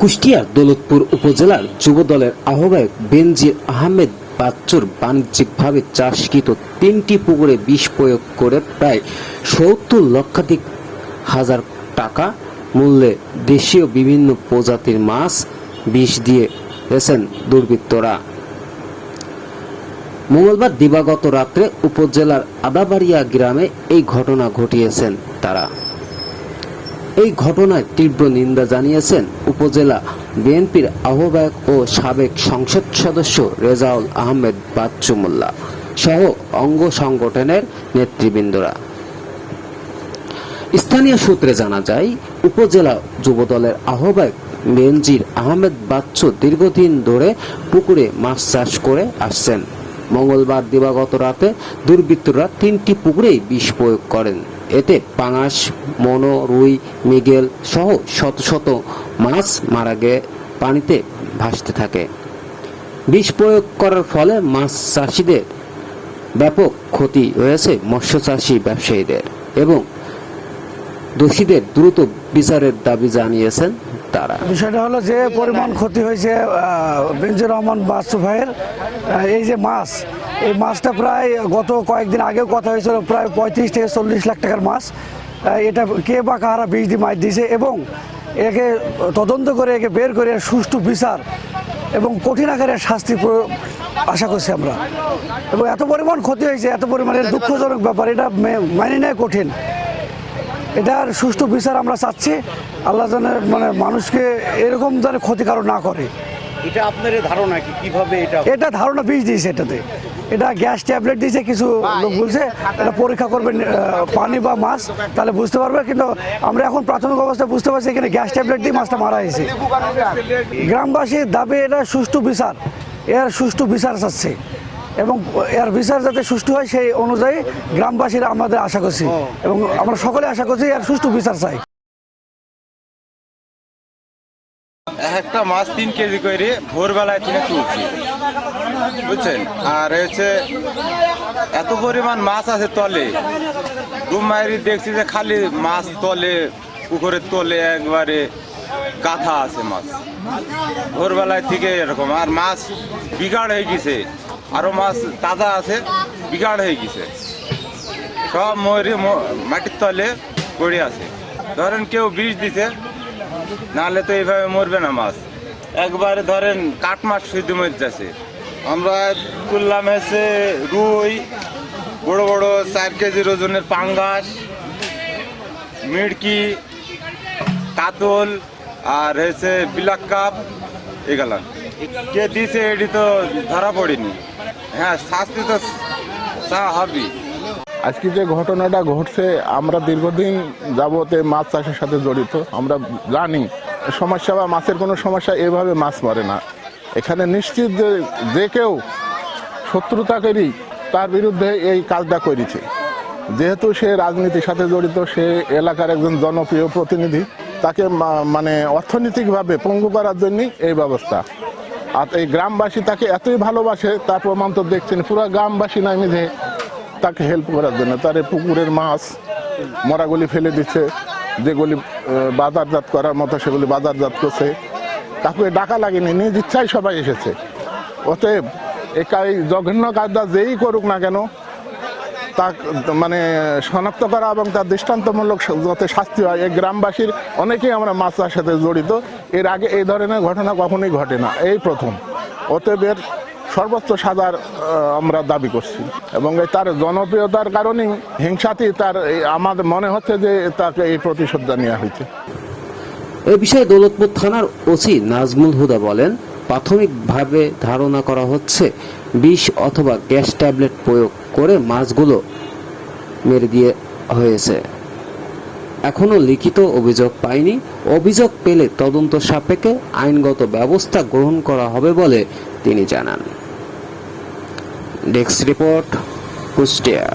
কুষ্টিয়ার দৌলতপুর উপজেলার যুবদলের আহ্বায়ক বেনজির আহমেদ বাচ্চুর বাণিজ্যিকভাবে চাষকৃত তিনটি পুকুরে বিষ প্রয়োগ করে প্রায় সত্তর লক্ষাধিক হাজার টাকা মূল্যে দেশীয় বিভিন্ন প্রজাতির মাছ বিষ দিয়ে দিয়েছেন দুর্বৃত্তরা। মঙ্গলবার দিবাগত রাত্রে উপজেলার আদাবাড়িয়া গ্রামে এই ঘটনা ঘটিয়েছেন তারা। এই ঘটনায় তীব্র নিন্দা জানিয়েছেন উপজেলা বিএনপির আহ্বায়ক ও সাবেক সংসদ সদস্য রেজাউল আহমেদ বাচ্চু মোল্লা সহ অঙ্গ সংগঠনের নেতৃবৃন্দরা। স্থানীয় সূত্রে জানা যায়, উপজেলা যুবদলের আহ্বায়ক বেনজির আহমেদ বাচ্চু দীর্ঘদিন ধরে পুকুরে মাছ চাষ করে আসছেন। মঙ্গলবার দিবাগত রাতে দুর্বৃত্তরা তিনটি পুকুরেই বিষ প্রয়োগ করেন। এতে পাঙাশ মনো, রুই, মিগেল সহ শত শত মাছ মারা গিয়ে পানিতে ভাসতে থাকে। বিষ প্রয়োগ করার ফলে মাছ চাষিদের ব্যাপক ক্ষতি হয়েছে মৎস্য চাষি ব্যবসায়ীদের এবং দোষীদের দ্রুত বিচারের দাবি জানিয়েছেন তারা। বিষয়টা হলো যে পরিমাণ ক্ষতি হয়েছে বেঞ্জুর রহমান বাসু ভাইয়ের এই যে মাছ, এই মাছটা প্রায় গত কয়েকদিন আগেও কথা হয়েছিল, প্রায় পঁয়ত্রিশ থেকে চল্লিশ লাখ টাকার মাছ। এটা কে বা কাহারা বীজ দিয়ে মাছ দিয়েছে এবং একে তদন্ত করে, একে বের করে সুষ্ঠু বিচার এবং কঠিন আকারে শাস্তি আশা করছি আমরা। এবং এত পরিমাণ ক্ষতি হয়েছে, এত পরিমাণের দুঃখজনক ব্যাপার, এটা মানি নেয় কঠিন। এটার সুষ্ঠু বিচার আমরা চাচ্ছি। আল্লাহ যেন মানে মানুষকে এরকম যেন ক্ষতিকারক না করে। এটা আপনার ধারণা কি? কীভাবে এটা এটা ধারণা বীজ দিয়েছে এটাতে। এটা গ্যাস ট্যাবলেট দিয়েছে কিছু লোক বলছে। এটা পরীক্ষা করবেন আহ, পানি বা মাছ তাহলে বুঝতে পারবে। কিন্তু আমরা এখন প্রাথমিক অবস্থায় বুঝতে পারছি এখানে গ্যাস ট্যাবলেট দিয়ে মাছটা মারা হয়েছে গ্রামবাসীর দাবি এটা সুষ্ঠু বিচার। এর সুষ্ঠু বিচার চাচ্ছে। এবং এর বিচার যাতে সুষ্ঠু হয় সেই অনুযায়ী গ্রামবাসীরা আমাদের আশা করছি। এবং আমরা সকলে আশা করছি এর সুষ্ঠু বিচার চাই। একটা মাছ তিন কেজি করে ভোরবেলায় কিনে তুলছি। বুঝছেন? আর হচ্ছে এত পরিমাণ মাছ আছে তলে। ডুব মারি দেখছি যে খালি মাছ তলে পুকুরের তলে একবারে কাঁথা আছে মাছ। ভোরবেলায় থেকে এরকম। আর মাছ বিগাড় হয়ে গেছে। আরও মাছ তাজা আছে, বিগাড় হয়ে গেছে। সব মরে মাটির তলে পড়ে আছে। ধরেন কেউ বিষ দিছে, নাহলে তো এইভাবে মরবে না মাছ। একবারে ধরেন কাঠ মাছ শুধু মরে যাচ্ছে। আমরা তুললাম হচ্ছে রুই, বড় বড় চার কেজির ওজনের পাঙ্গাস মিড়কি কাতল, আর হচ্ছে বিলাক কাপ এগুলা। কে দিছে এটি তো ধরা পড়েনি। হ্যাঁ শাস্তি তো চা হবেই। আজকে যে ঘটনাটা ঘটছে, আমরা দীর্ঘদিন যাবতে মাছ চাষের সাথে জড়িত। আমরা জানি সমস্যা বা মাছের কোনো সমস্যা এভাবে মাছ মরে না। এখানে নিশ্চিত যে যে কেউ শত্রুতাকেরই তার বিরুদ্ধে এই কাজটা করেছে। যেহেতু সে রাজনীতির সাথে জড়িত, সে এলাকার একজন জনপ্রিয় প্রতিনিধি, তাকে মানে অর্থনৈতিকভাবে পঙ্গু করার জন্যই এই ব্যবস্থা আর এই গ্রামবাসী তাকে এতই ভালোবাসে, তার প্রমাণ তো দেখছেন, পুরো গ্রামবাসী নামে যে তাকে হেল্প করার জন্য। তার পুকুরের মাছ মরাগুলি ফেলে দিচ্ছে, যেগুলি বাজারজাত করার মতো সেগুলি বাজারজাত করছে। কাকুকে ডাকা লাগেনি, নিজ ইচ্ছায় সবাই এসেছে। অতএব একাই জঘন্য কাজটা যেই করুক না কেন তা মানে শনাক্ত করা এবং তার দৃষ্টান্তমূলক যাতে শাস্তি হয়। এই গ্রামবাসীর অনেকেই আমরা মাছ চাষের সাথে জড়িত। এর আগে এই ধরনের ঘটনা কখনোই ঘটে না। এই প্রথম। অতএব এর সর্বোচ্চ সাজার আমরা দাবি করছি। এবং তার জনপ্রিয়তার কারণেই হিংসাতেই তার আমাদের মনে হচ্ছে যে তাকে এই প্রতিশোধটা নেওয়া হয়েছে। এ বিষয়ে দৌলতপুর থানার ওসি নাজমুল হুদা বলেন, প্রাথমিকভাবে ধারণা করা হচ্ছে বিষ অথবা গ্যাস ট্যাবলেট প্রয়োগ। করে মাছগুলো মেরে দিয়ে হয়েছে। এখনও লিখিত অভিযোগ পায়নি অভিযোগ পেলে তদন্ত সাপেক্ষে আইনগত ব্যবস্থা গ্রহণ করা হবে বলে তিনি জানান। Desk report Kushtia.